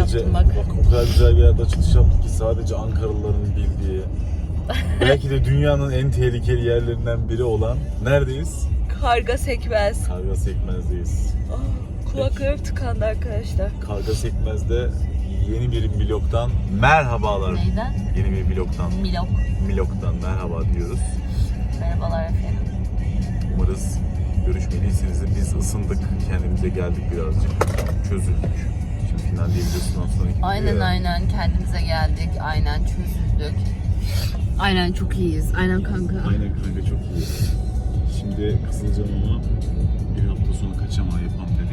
sadece yaptım bak. o kadar güzel bir yerde açılış yaptık ki sadece Ankaralıların bildiği belki de dünyanın en tehlikeli yerlerinden biri olan neredeyiz? Karga sekmez. Karga Sekmez'deyiz. Ah, kulaklarım tıkandı arkadaşlar. Karga Sekmez'de yeni bir vlogdan merhabalar. Neyden? Yeni bir vlogdan, Milok. vlogdan merhaba diyoruz. Merhabalar efendim. Umarız görüşmediyseniz de biz ısındık, kendimize geldik birazcık, çözüldük. Finlandiya videosundan sonraki Aynen videoya- aynen kendimize geldik. Aynen çözüldük. Aynen çok iyiyiz. Aynen kanka. Aynen kanka çok iyi. Şimdi Kızılcamam'a bir hafta sonra kaçamağı yapalım dedik.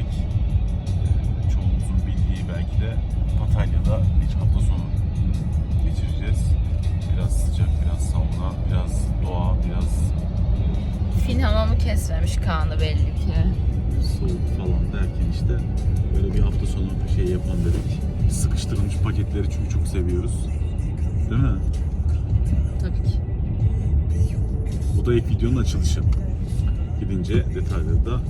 Sıkıştırılmış paketleri çünkü çok seviyoruz. Değil mi? Tabii ki. Bu da ilk videonun açılışı. Gidince detayları da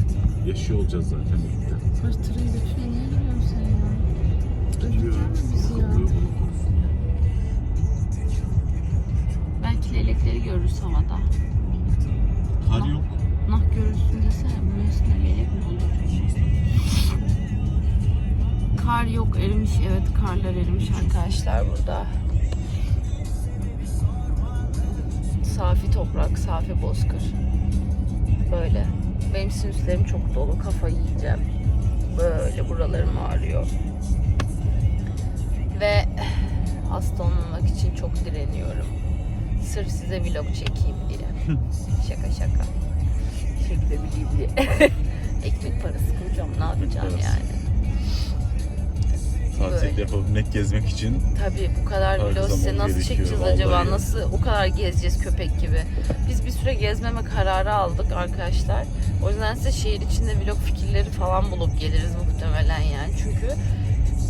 yaşıyor olacağız zaten birlikte. Fırtırın götüne niye giriyorsun sen ya? Gidiyor. Balık alıyor, balık olsun. Belki lelekleri görürüz havada. Kar yok. Nah görürsün desene. Bunun üstüne lelek mi olur? Kar yok erimiş. Evet karlar erimiş arkadaşlar burada. Safi toprak, safi bozkır. Böyle. Benim sinüslerim çok dolu. Kafayı yiyeceğim. Böyle buralarım ağrıyor. Ve hasta olmamak için çok direniyorum. Sırf size vlog çekeyim diye. şaka şaka. Çekilebileyim diye. Ekmek parası kuracağım. Ne yapacağım yani? Tatil Böyle. yapabilmek, gezmek için Tabii bu kadar vlog size nasıl çekeceğiz vallahi acaba? Nasıl o kadar gezeceğiz köpek gibi? Biz bir süre gezmeme kararı aldık arkadaşlar. O yüzden size şehir içinde vlog fikirleri falan bulup geliriz muhtemelen yani. Çünkü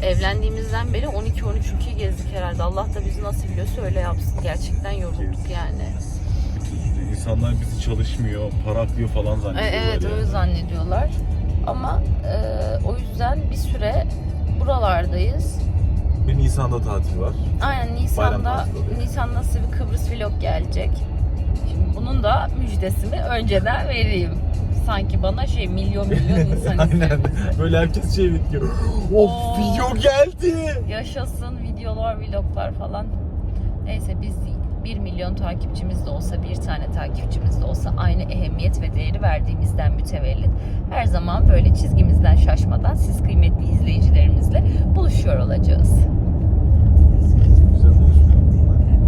evlendiğimizden beri 12-13 ülke gezdik herhalde. Allah da bizi nasıl biliyorsa öyle yapsın. Gerçekten yorulduk yani. insanlar bizi çalışmıyor, para akıyor falan E, zannediyorlar. Evet yani. öyle zannediyorlar. Ama e, o yüzden bir süre buralardayız. Bir Nisan'da tatil var. Aynen Nisan'da. Nisan'da size bir Kıbrıs vlog gelecek. Şimdi bunun da müjdesini önceden vereyim. Sanki bana şey milyon milyon insan Aynen. Böyle herkes şey bekliyor. Of Oo. video geldi. Yaşasın videolar, vloglar falan. Neyse biz 1 milyon takipçimiz de olsa, bir tane takipçimiz de olsa aynı ehemmiyet ve değeri verdiğimizden mütevellit her zaman böyle çizgimizden şaşmadan siz kıymetli izleyicilerimizle buluşuyor olacağız. Güzel konuşuyor.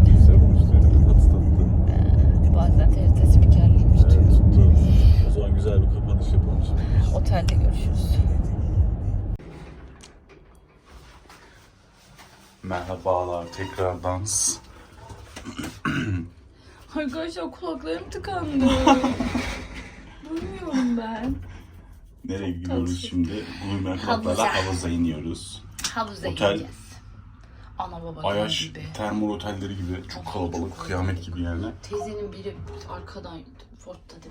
Güzel konuşuyor. Tatlı tatlı. Ee, bazen TRT spikerliğim Evet, tutuyor. tuttu. O zaman güzel bir kapanış yapalım şimdi. Otelde görüşürüz. Merhabalar tekrardan. Arkadaşlar kulaklarım tıkandı. Duymuyorum ben. Nereye gidiyoruz tatlı. şimdi? Havuza. Club'larla havuza iniyoruz. Havuza Otel. gideceğiz. Ana baba Ayaş gibi. termal otelleri gibi çok kalabalık, kıyamet gibi yerler. Teyzenin biri arkadan Ford'da dedi.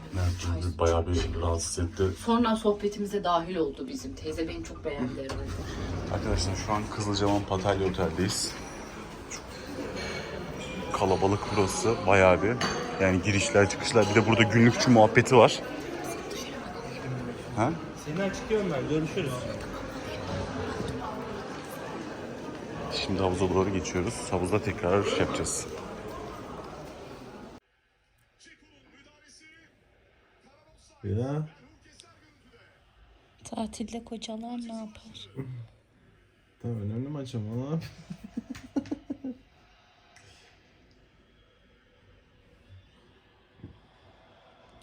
Evet, bayağı bir rahatsız etti. Sonra sohbetimize dahil oldu bizim. Teyze beni çok beğendi herhalde. Arkadaşlar şu an Kızılcahamam Patalya Otel'deyiz. Kalabalık burası bayağı bir. Yani girişler çıkışlar bir de burada günlükçü muhabbeti var. Ha? Seni açıklıyorum ben. Görüşürüz. Şimdi havuza doğru geçiyoruz. Havuzda tekrar şey yapacağız. Ya. Tatilde kocalar ne yapar? Tamam önemli maç ama lan.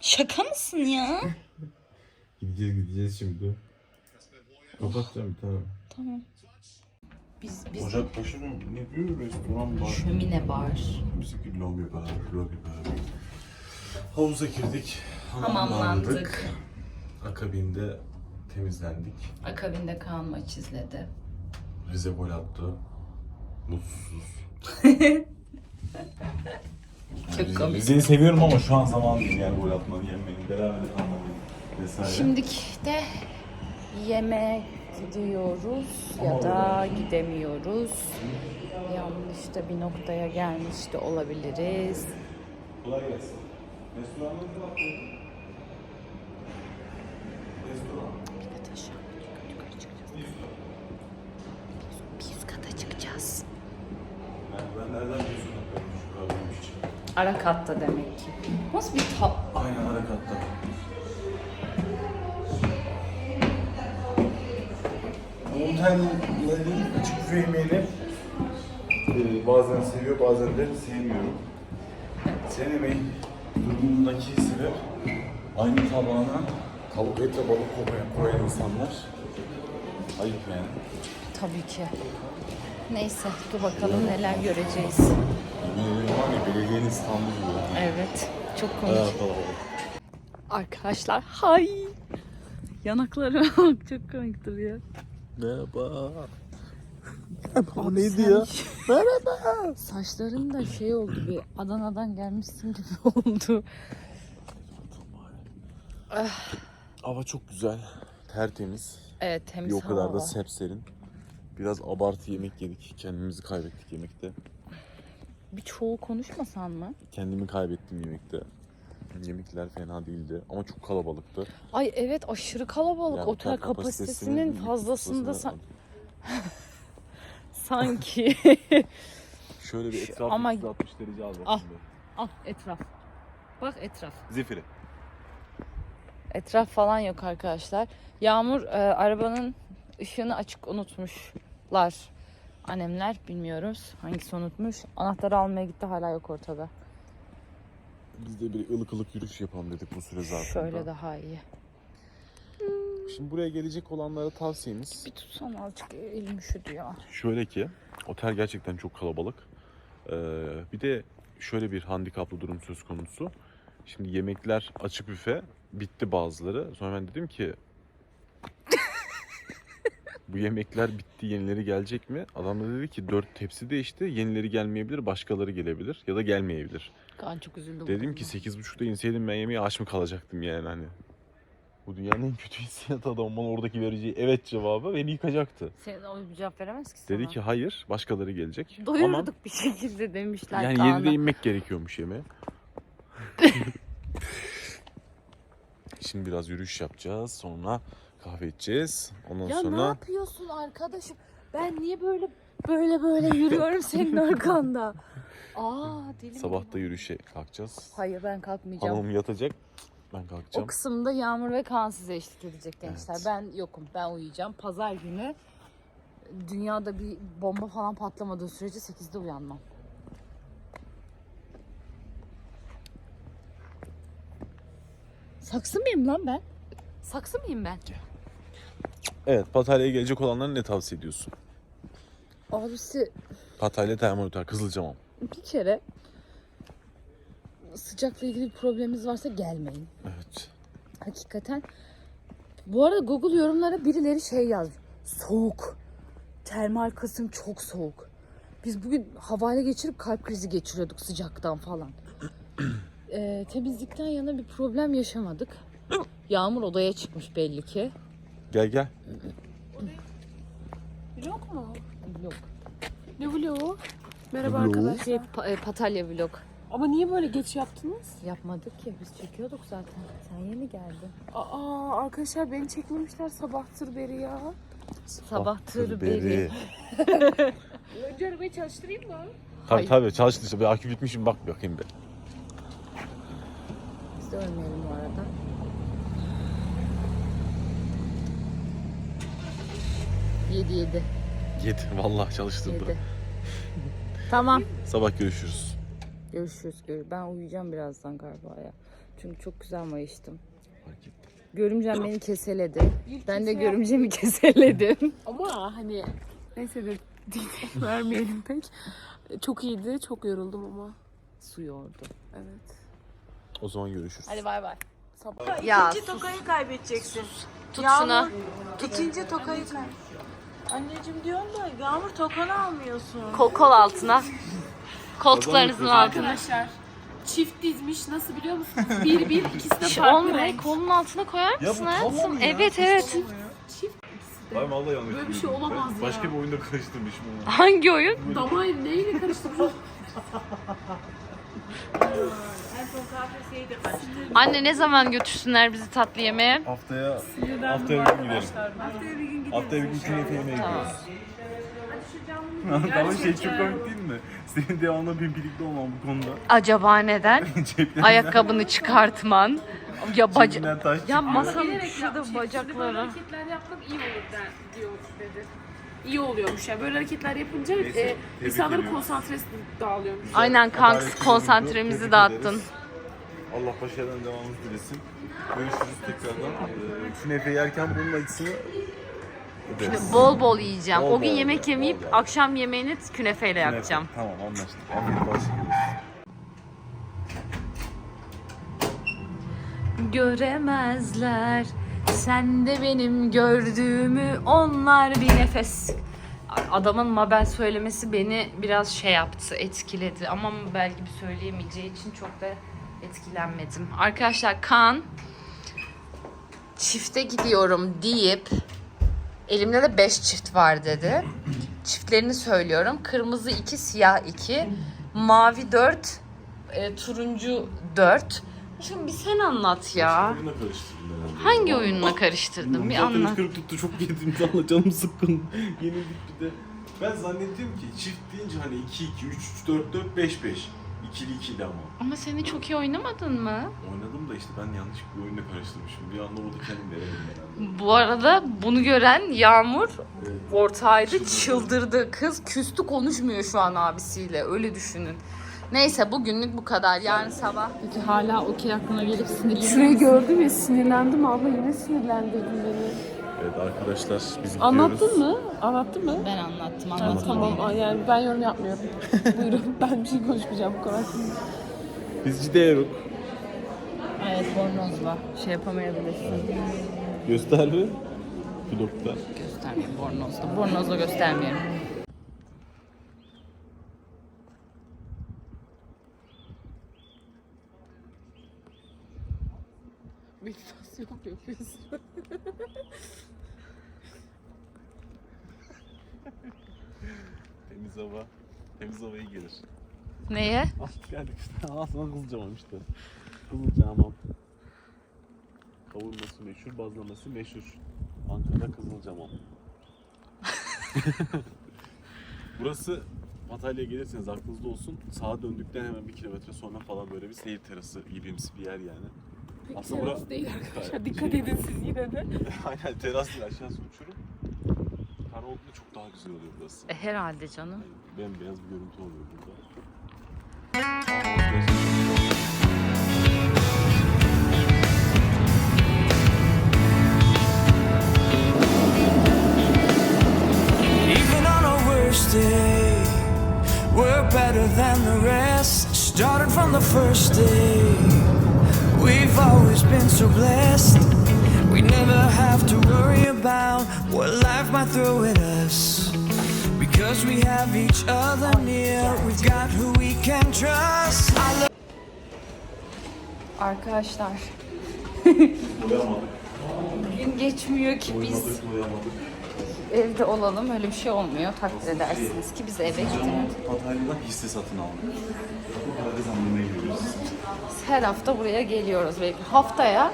Şaka mısın ya? Gideceğiz gideceğiz şimdi. Kapatacağım bir tane. tamam. Biz biz Ocak başı mı? Ne diyor? Restoran var. şömine bar. Müzik lobi bar, lobi bar. Havuza girdik. Hamamlandık. Akabinde temizlendik. Akabinde Kaan maç izledi. Rize gol attı. Mutsuz. Çok komik. Rize'yi seviyorum ama şu an zaman değil yani gol atmanın, yenmenin, beraber kalmanın vesaire. Şimdiki de yeme gidiyoruz ya da gidemiyoruz. Yanlış da bir noktaya gelmiş de olabiliriz. Kolay gelsin. Restoranın Restoran. Bir kat aşağı, yukarı çıkacağız. Bir yüz kata çıkacağız. Ben, ben nereden diyorsun? Şu kahveymiş için. Ara katta demek ki. Nasıl bir ta... Aynen harekatta. Otellerin açık büfe e, bazen seviyor bazen de sevmiyorum. Sevmemeyin durumundaki sebep aynı tabağına tavuk et ve balık koyan, koyan insanlar. Ayıp yani. Tabii ki. Neyse dur bakalım neler göreceğiz. Ederim var ya belediyenin İstanbul gibi. Evet. Çok komik. Arkadaşlar hay. Yanakları çok komiktir ya. Merhaba. Bu neydi ya? Merhaba. Saçların da şey oldu bir Adana'dan gelmişsin gibi oldu. Hava çok güzel. Tertemiz. Evet temiz Bir o kadar hava. da sepserin. Biraz abartı yemek yedik. Kendimizi kaybettik yemekte. Bir çoğu konuşmasan mı? Kendimi kaybettim yemekte. Yemekler fena değildi ama çok kalabalıktı. Ay evet aşırı kalabalık. Yani Otel kapasitesinin fazlasında san- sanki. Şöyle bir etraf ama- 360 derece al Al. bakayım. Al etraf. Bak etraf. Zifiri. Etraf falan yok arkadaşlar. Yağmur e, arabanın ışığını açık unutmuşlar. Annemler bilmiyoruz hangisi unutmuş. Anahtarı almaya gitti hala yok ortada. Biz de bir ılık ılık yürüyüş yapalım dedik bu süre zarfında. Şöyle daha iyi. Şimdi buraya gelecek olanlara tavsiyemiz Bir tutsana azıcık elim üşüdü ya. Şöyle ki otel gerçekten çok kalabalık. Ee, bir de şöyle bir handikaplı durum söz konusu. Şimdi yemekler açık büfe bitti bazıları. Sonra ben dedim ki bu yemekler bitti yenileri gelecek mi? Adam da dedi ki dört tepsi değişti yenileri gelmeyebilir başkaları gelebilir ya da gelmeyebilir. Kaan çok üzüldüm. Dedim ki 8.30'da inseydim ben yemeği aç mı kalacaktım yani hani. Bu dünyanın en kötü hissiyatı adam bana oradaki vereceği evet cevabı beni yıkacaktı. Sen o bir cevap veremez ki sana. Dedi ki hayır başkaları gelecek. Ama Doyurduk bir şekilde demişler yani Kaan'a. 7'de inmek gerekiyormuş yemeğe. Şimdi biraz yürüyüş yapacağız. Sonra kahve içeceğiz. Ondan Ya ne sonra yapıyorsun arkadaşım? Ben niye böyle böyle böyle yürüyorum senin arkanda? Aa deli sabah da yürüyüşe kalkacağız. Hayır ben kalkmayacağım. Hanım yatacak. Ben O kalkacağım. kısımda Yağmur ve Kaan size eşlik edecek gençler. Evet. Ben yokum. Ben uyuyacağım. Pazar günü dünyada bir bomba falan patlamadığı sürece 8'de uyanmam. Saksı mıyım lan ben? Saksı mıyım ben? Evet Patalya'ya gelecek olanlara ne tavsiye ediyorsun? Abisi Patalya termometre Kızılcamam. bir kere sıcakla ilgili bir probleminiz varsa gelmeyin. Evet. Hakikaten. Bu arada Google yorumlara birileri şey yazmış. Soğuk. Termal kısım çok soğuk. Biz bugün havale geçirip kalp krizi geçiriyorduk sıcaktan falan. Ee, temizlikten yana bir problem yaşamadık. Yağmur odaya çıkmış belli ki. Gel gel. Vlog mu? Vlog. Ne vlogu? Merhaba Vlog. arkadaşlar. Şey, pa- e, Patalya vlog. Ama niye böyle geç yaptınız? Yapmadık ki biz çekiyorduk zaten. Sen yeni geldin. Aa arkadaşlar beni çekmemişler sabahtır beri ya. Sabahtır beri. Önce arabayı çalıştırayım mı? Tabii Hayır. tabii çalıştı işte. Bir akü bitmişim bak bakayım bir. Biz de ölmeyelim bu arada. Yedi yedi. Yedi. Vallahi çalıştırdı. Yedi. tamam. Sabah görüşürüz. Görüşürüz. Gör- Ben uyuyacağım birazdan galiba ya. Çünkü çok güzel mayıştım. Fark ettim. Görümcem beni keseledi. İlk Ben de görümcemi keseledim. Ama hani neyse de vermeyelim pek. Çok iyiydi. Çok yoruldum ama. Su yordu. Evet. O zaman görüşürüz. Hadi bay bay. Sabah. Ya İkinci tokayı kaybedeceksin. tut Yağmur, şunu. İkinci tokayı kay. Anneciğim diyorum da Yağmur tokanı almıyorsun. Kol, kol altına. Koltuklarınızın altına. Arkadaşlar çift dizmiş nasıl biliyor musunuz? Bir bir ikisi de farklı olmayı renk. kolun altına koyar Ya mısın hayatım? ya. Evet evet. Çift ikisi de. Ben vallahi yanlış Böyle bir şey olamaz Ben ya. Başka bir oyunda karıştırmışım onu. Hangi oyun? Damayı neyle karıştırdın? Anne ne zaman götürsünler bizi tatlı yemeğe? Haftaya haftaya bir gün gidelim. Haftaya bir gün künefe yemeye gidiyoruz. Ama şey çok komik değil mi? Senin devamlı bir birlikte olman bu konuda. Acaba neden? Ceplerinden Ayakkabını çıkartman. Ya baca... cebinden taş Ya çıkıyor. masanın şurada bacakları. hareketler yapmak iyi olur der, diyor dedi. İyi oluyormuş ya. Böyle hareketler yapınca Neyse, e, tebrik insanların ediyorum. konsantresi dağılıyormuş. Aynen kanks Adaletli konsantremizi dağıttın. Ederiz. Allah başarıdan devamını dilesin. Görüşürüz tekrardan. Ee, künefe yerken bunun acısını öderiz. Bol bol yiyeceğim. Bol o gün bol, yemek bol yemeyip bol. akşam yemeğini künefeyle Künefe. yapacağım. Tamam anlaştık. Afiyet olsun. Göremezler sen de benim gördüğümü onlar bir nefes. Adamın Mabel söylemesi beni biraz şey yaptı, etkiledi. Ama Mabel gibi söyleyemeyeceği için çok da etkilenmedim. Arkadaşlar Kaan çifte gidiyorum deyip elimde de 5 çift var dedi. Çiftlerini söylüyorum. Kırmızı 2, siyah 2, mavi 4, e, turuncu 4. Şimdi bir sen anlat ya. Oyuna karıştırdım herhalde. Hangi oyunla karıştırdın? Bir anlat. kırık tuttu çok yedim valla canım sıkkın. Yenildik bir de. Ben zannettim ki çift deyince hani 2 2 3 3 4 4 5 5. İkili ikili ama. Ama seni çok iyi oynamadın mı? Oynadım da işte ben yanlış bir oyunda karıştırmışım. Bir anda orada kendim veremedim herhalde. Bu arada bunu gören Yağmur Evet. ortağıydı, Çıldırdı. çıldırdı. Kız küstü konuşmuyor şu an abisiyle. Öyle düşünün. Neyse bugünlük bu kadar. Yarın sabah Peki hala okey aklına gelip sinirleniyor Şurayı gördüm ya sinirlendim abla yine sinirlendirdin beni. Evet arkadaşlar biz gidiyoruz. Anlattın mı? Anlattın mı? ben anlattım. Ha, Anlatmadım. tamam Ay, yani ben yorum yapmıyorum. Buyurun ben bir şey konuşmayacağım bu konu hakkında. Biz gidiyoruz. Evet bornozla. Şey yapamayabilirsin. Göster mi? Vlogda. Göstermeyeyim bornozla. Bornozla göstermiyorum. Meditasyon mu yapıyorsun? Temiz hava. Temiz hava iyi gelir. Neye? Ah geldik işte. Aslında Kızılcamam işte. Kızılcamam. Kavurması meşhur, bazlaması meşhur. Ankara Kızılcamam. Burası Antalya'ya gelirseniz aklınızda olsun. Sağa döndükten hemen bir kilometre sonra falan böyle bir seyir terası gibimsi bir yer yani. Pek Aslında teras bura- değil arkadaşlar. Dikkat şey- edin siz yine de. Aynen teras değil aşağısı uçurum. Kar olduğunda çok daha güzel oluyor burası. E, herhalde canım. Yani bembeyaz bir görüntü oluyor burada. Even on our worst day, we're better than the rest. Started from the first day, we've always been so blessed. We never have to worry about what life might throw at us. Because we have each other near, we've got who we can trust. I love Arkadaşlar gün geçmiyor ki biz evde olalım. Öyle bir şey olmuyor. Takdir edersiniz ki biz eve gidelim. Antalya'dan hisse satın aldık. Her zaman yemeğe gidiyoruz. Her hafta buraya geliyoruz. Belki haftaya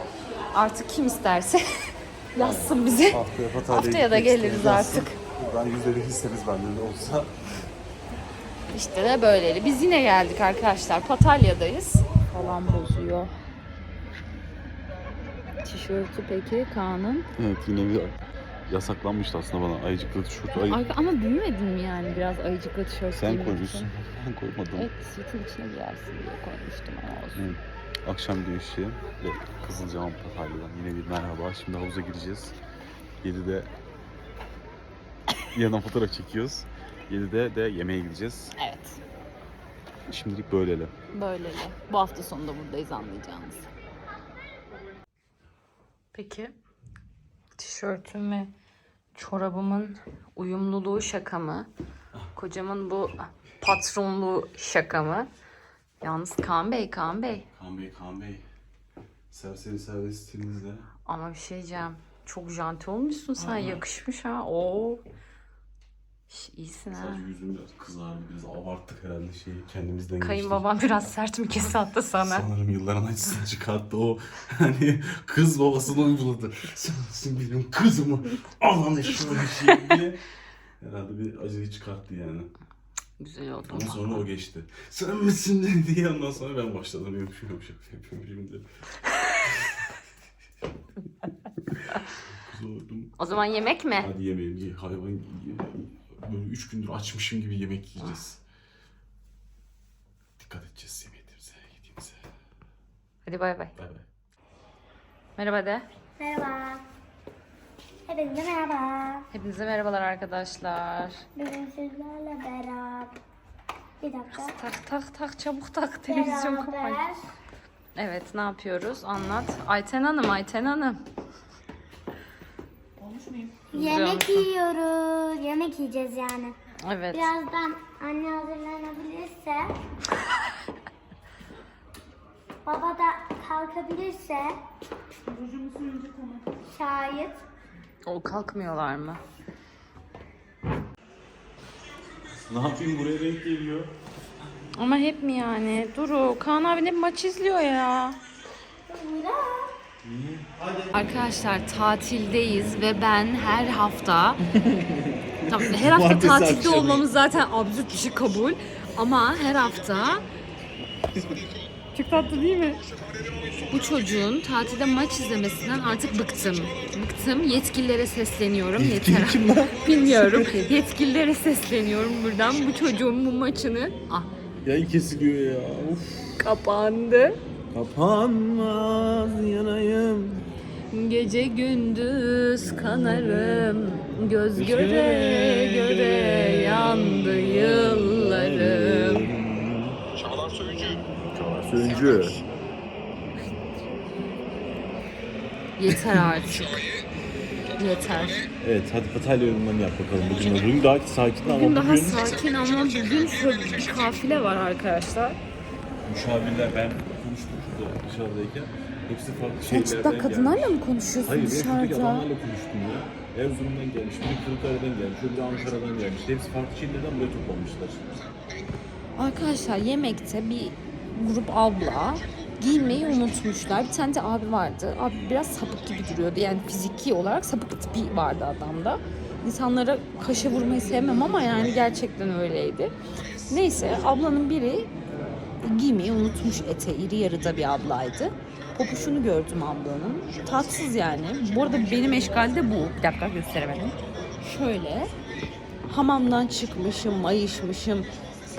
artık kim isterse yazsın bize. Haftaya Haftaya da geliriz isteyen artık. Ben yüzde bir hissemiz bende de olsa. İşte de böyleli. Biz yine geldik arkadaşlar. Patalya'dayız. Falan bozuyor. Tişörtü peki Kaan'ın. Evet yine bir yasaklanmıştı aslında bana ayıcıklı tişört. Ay, Arka, ama büyümedin mi yani biraz ayıcıklı tişört sen giymek koymuşsun. için? Ben koymadım. Evet, sütün içine giyersin diye koymuştum ama olsun. Hı. Akşam güneşi ve Kızılcahamam Patalya'dan yine bir merhaba. Şimdi havuza gireceğiz. 7'de yandan fotoğraf çekiyoruz. 7'de de yemeğe gideceğiz. Evet, Şimdilik böyleli. böyleli. Bu hafta sonu da buradayız anlayacağınız. Peki, tişörtüm ve çorabımın uyumluluğu şaka mı? Kocamın bu patronluğu şaka mı? Yalnız Kaan Bey, Kaan Bey. Kaan Bey, Kaan Bey. Serseri servis stilinizle. Ama bir şey diyeceğim. Çok janti olmuşsun sen. Yakışmış ha. Oo. Şş, İyisin ha. Sadece yüzüm biraz kızardı. Biz abarttık herhalde şeyi kendimizden geçtik. Kayınbabam biraz sert mi kesi attı sana? Sanırım yılların acısını çıkarttı o. Hani kız babasını uyguladı. Sensin benim kızımı. Alan şöyle şey diye. Herhalde bir acıyı çıkarttı yani. Güzel oldu. Ama sonra o geçti. Sen misin diye ondan sonra ben başladım. Yumuşak yumuşak yapıyorum şimdi. O zaman yemek mi? Hadi yemeyelim. Ye, hayvan ye. Böyle üç gündür açmışım gibi yemek yiyeceğiz. Dikkat edeceğiz yemediğimize, yediğimize. Hadi bay bay. Bay bay. Merhaba de. Merhaba. Hepinize merhaba. Hepinize merhabalar arkadaşlar. Bugün sizlerle beraber. Bir dakika. Tak tak tak çabuk tak televizyon kapat. Beraber. Evet ne yapıyoruz anlat. Ayten Hanım Ayten Hanım. Yemek yiyoruz. Yemek yiyeceğiz yani. Evet. Birazdan anne hazırlanabilirse. baba da kalkabilirse. Şayet. O kalkmıyorlar mı? Ne yapayım buraya renk geliyor. Ama hep mi yani? Duru, Kaan abi hep maç izliyor ya. Arkadaşlar tatildeyiz ve ben her hafta Tamam, her hafta tatilde olmamız zaten absürt bir şey kabul. Ama her hafta çok tatlı değil mi? Bu çocuğun tatilde maç izlemesinden artık bıktım. Bıktım. Yetkililere sesleniyorum. Yeter. Kim Bilmiyorum. Yetkililere sesleniyorum buradan. Bu çocuğun bu maçını ah Yayın kesiliyor ya. Of. kapandı. Kapanmaz yanayım. Gece gündüz kanarım. Göz göre göre yandı yıllarım. Çağlar Söyüncü. Yeter artık. Yeter. Evet hadi Patalya yolundan yap bakalım. Bugün. Bugün daha sakin ama Bugün bugün, daha sakin ama bugün şöyle bir kafile var arkadaşlar. Müşavirler ben konuştum şurada dışarıdayken. Hepsi farklı şeylerden cidden kadınlarla gelmiş. mı konuşuyorsun Hayır dışarıda? adamlarla konuştum ya. Erzurum'dan gelmiş, biri Kırıkkale'den gelmiş, öbürü Ankara'dan gelmiş. Hepsi farklı şehirlerden buraya toplanmışlar. Arkadaşlar yemekte bir grup abla giymeyi unutmuşlar. Bir tane de abi vardı. Abi biraz sapık gibi duruyordu. Yani fiziki olarak sapık tipi vardı adamda. İnsanlara kaşe vurmayı sevmem ama yani gerçekten öyleydi. Neyse ablanın biri giymeyi unutmuş ete. iri yarıda bir ablaydı. Popuşunu gördüm ablanın. Tatsız yani. Bu arada benim eşkalde bu. Bir dakika gösteremedim. Şöyle hamamdan çıkmışım, mayışmışım,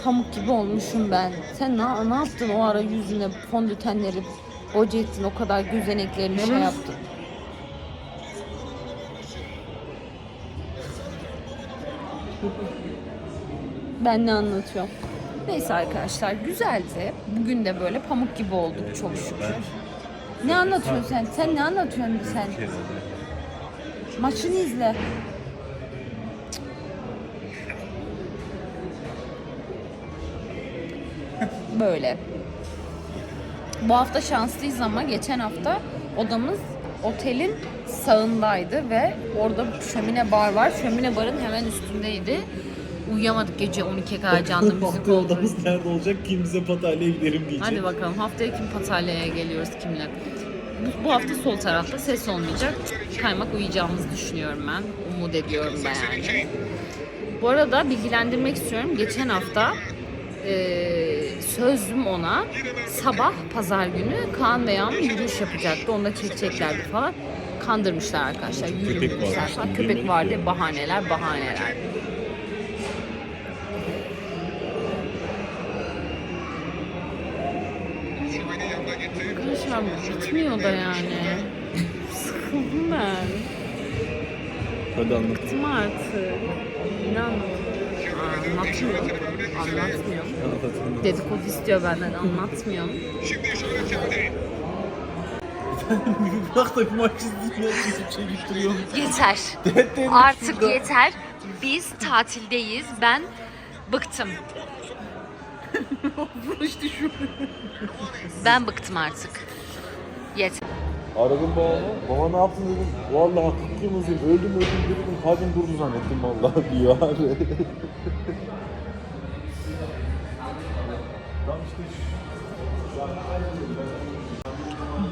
pamuk gibi olmuşum ben. Sen ne, ne yaptın o ara yüzüne fondötenleri boca ettin, o kadar gözeneklerini şey yaptın. Ben ne anlatıyorum? Neyse arkadaşlar güzeldi. Bugün de böyle pamuk gibi olduk çok şükür. Ne anlatıyorsun sen? Sen ne anlatıyorsun sen? Maçını izle. Böyle. Bu hafta şanslıyız ama geçen hafta odamız otelin sağındaydı ve orada şömine bar var. Şömine barın hemen üstündeydi. Uyuyamadık gece 12'ye kadar canlı müzik oldu. nerede olacak kim bize Patalya'ya gidelim diyecek. Hadi bakalım haftaya kim Patalya'ya geliyoruz kimle? Bu, bu hafta sol tarafta ses olmayacak. Kaymak uyuyacağımızı düşünüyorum ben. Umut ediyorum ben yani. Bu arada bilgilendirmek istiyorum. Geçen hafta eee sözlüm ona sabah pazar günü Kaan ve Yağmur yürüyüş yapacaktı. Onu da çekeceklerdi falan. Kandırmışlar arkadaşlar. Yürümüşler Köpek duymadık vardı. Bahaneler, bahaneler. Bitmiyor da yani. Sıkıldım ben. Hadi anlat. Bıktım artık. Ne Anlatmıyorum. Anlatmıyorum. Dedikodu istiyor benden. Anlatmıyorum. Bırak da bir maç izleyeyim ya. Hiçbir şey. Yeter. Artık yeter. Biz tatildeyiz. Ben bıktım. ben bıktım artık. Yeter. Aradım babamı. Baba ne yaptın dedim. Vallahi kıpkırmızıyım. Öldüm öldüm dedim. Kalbim durdu zannettim vallahi diyor abi.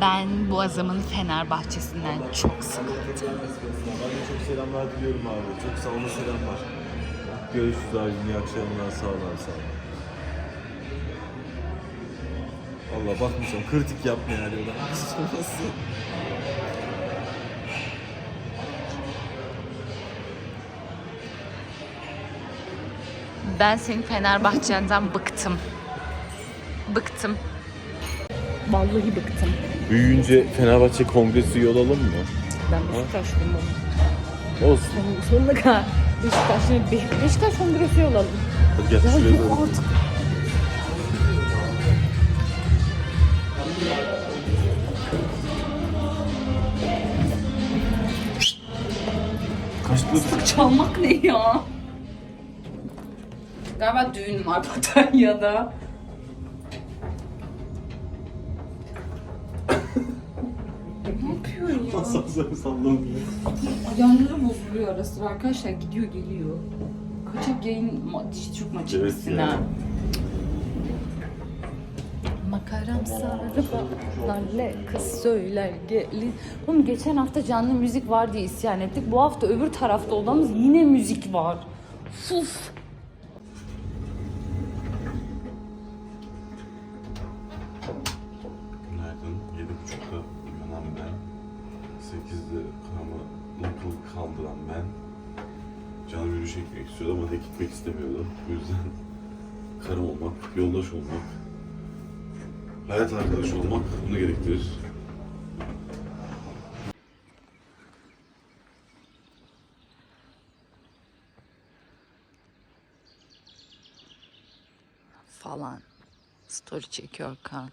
Ben bu adamın Fenerbahçesinden çok sıkıldım. Ben de çok selamlar diliyorum abi. Çok sağ olun selamlar. Görüşürüz abi. İyi akşamlar. Sağ ol abi. Sağ ol. Allah bakmayacağım. Kritik yapma yani. Nasıl? Ben senin Fenerbahçe'nden bıktım. Bıktım. Vallahi bıktım. Büyüyünce Fenerbahçe kongresi üye olalım mı? Ben Beşiktaşlıyım. Olsun. Sonuna kadar Beşiktaşlıyım. Beşiktaş kongresi olalım. Hadi gel şuraya doğru. Artık Kaçlı çalmak ne ya? Galiba düğün var Patalya'da. ne yapıyor ya? Asansör sallanıyor. Ayarları bozuluyor ara sıra arkadaşlar gidiyor geliyor. Kaçak yayın ma- çok maçı Evet ya. Sarı bağlarla kız söyler gelin. Oğlum geçen hafta canlı müzik var diye isyan ettik. Bu hafta öbür tarafta olduğumuz yine müzik var. Uf. Günaydın. Yedi buçukta uyanan ben. Sekizde nakıl kaldıran ben. Canım yürüyüşe gitmek istiyordu ama tek gitmek istemiyordu. Bu yüzden karım olmak, yoldaş olmak, hayat arkadaşı olmak bunu gerektirir. Falan. Story çekiyor kan.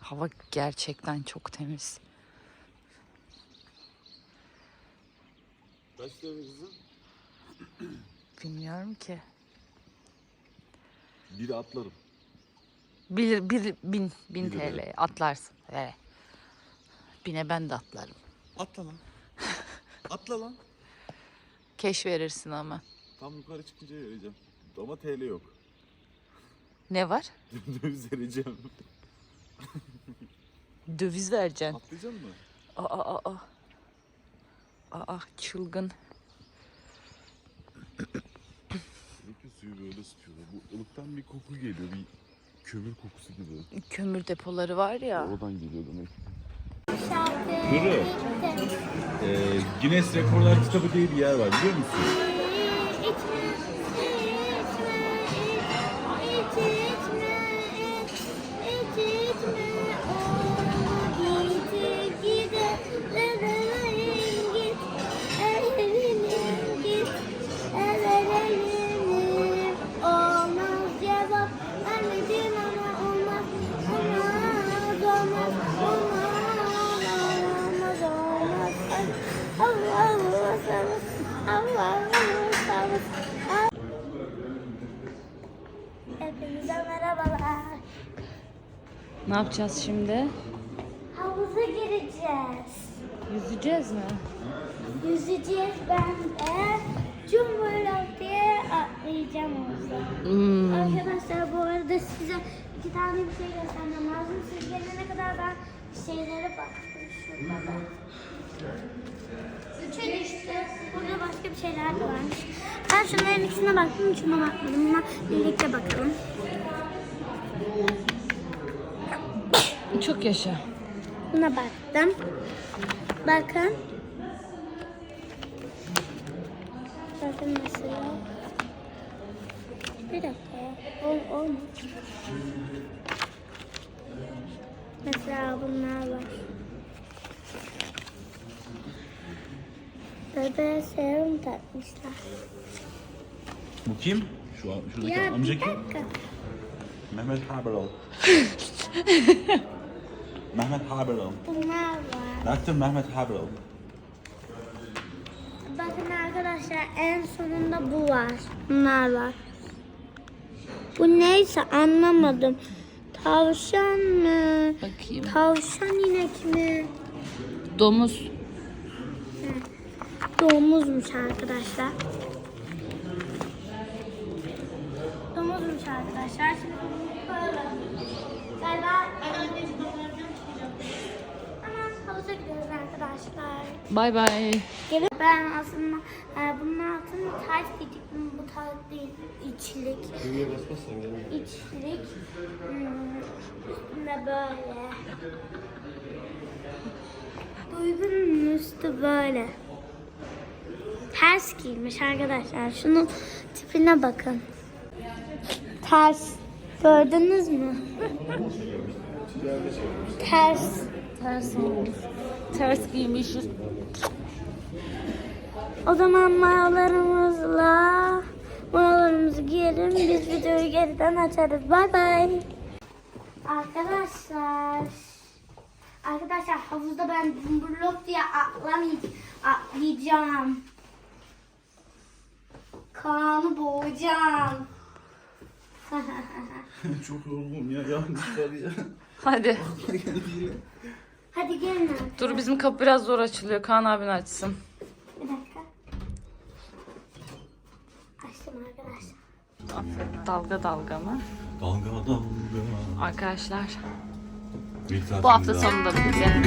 Hava gerçekten çok temiz. Kaç kızım? Bilmiyorum ki. Biri atlarım. Bir, bir bin, bin Bir lira. TL atlarsın. Evet. Bine ben de atlarım. Atla lan. Atla lan. Keş verirsin ama. Tam yukarı çıkınca vereceğim. Ama TL yok. Ne var? Döviz vereceğim. Döviz vereceksin. Atlayacak mı? Aa, aa, aa. Aa, çılgın. Suyu böyle ısıtıyorlar. Bu ılıktan bir koku geliyor. Bir kömür kokusu gibi. Kömür depoları var ya. Oradan geliyor demek. Duru. Ee, Guinness Rekorlar kitabı diye bir yer var biliyor musun? Ne yapacağız şimdi? Havuza gireceğiz. Yüzeceğiz mi? Yüzeceğiz ben de. Cumhuriyet diye atlayacağım havuza. Hmm. Arkadaşlar bu arada size iki tane bir şey göstermem lazım. Siz gelene kadar ben şeylere baktım. Şurada da. Üçe düştü. Burada başka bir şeyler de varmış. Ben şunların ikisine baktım, şuna bakmadım. Buna birlikte bakalım. Çok yaşa. Buna baktım. Bakın. Bakın mesela. Bir dakika. Ol, olmadı. Mesela bunlar var. Bebeğe serum takmışlar. Bu kim? Şu an şuradaki Ya amca kim? Mehmet Haberal. Mehmet Haberal. Bunlar var. Dr. Mehmet Haberal. Bakın arkadaşlar en sonunda bu var. Bunlar var. Bu neyse anlamadım. Tavşan mı? Bakayım. Tavşan inek mi? Domuz. Domuzmuş arkadaşlar. Domuzmuş arkadaşlar. Şimdi böyle. Galiba Hemen havuza gidiyoruz arkadaşlar. Bay bay. Gelip ben aslında e, bunun altını tayt giyecektim. Bu tayt değil, içlik. İçlik. Hmm, üstünde böyle. Duygunun üstü böyle. Ters giymiş arkadaşlar. Şunun tipine bakın. Ters. Gördünüz mü? Ters. Ters olmuş. Ters giymişiz. O zaman mayolarımızla mayolarımızı giyelim. Biz videoyu geriden açarız. Bay bay. Arkadaşlar. Arkadaşlar havuzda ben blok diye atlamayacağım. Atlayacağım. Kaan'ı boğacağım. Çok yorgunum ya. Yanlış var ya. Hadi. Hadi gelin artık. Dur bizim kapı biraz zor açılıyor. Kaan abin açsın. Bir dakika. Açtım arkadaşlar. Dalga dalga mı? Dalga dalga. Arkadaşlar Bir bu hafta sonunda bize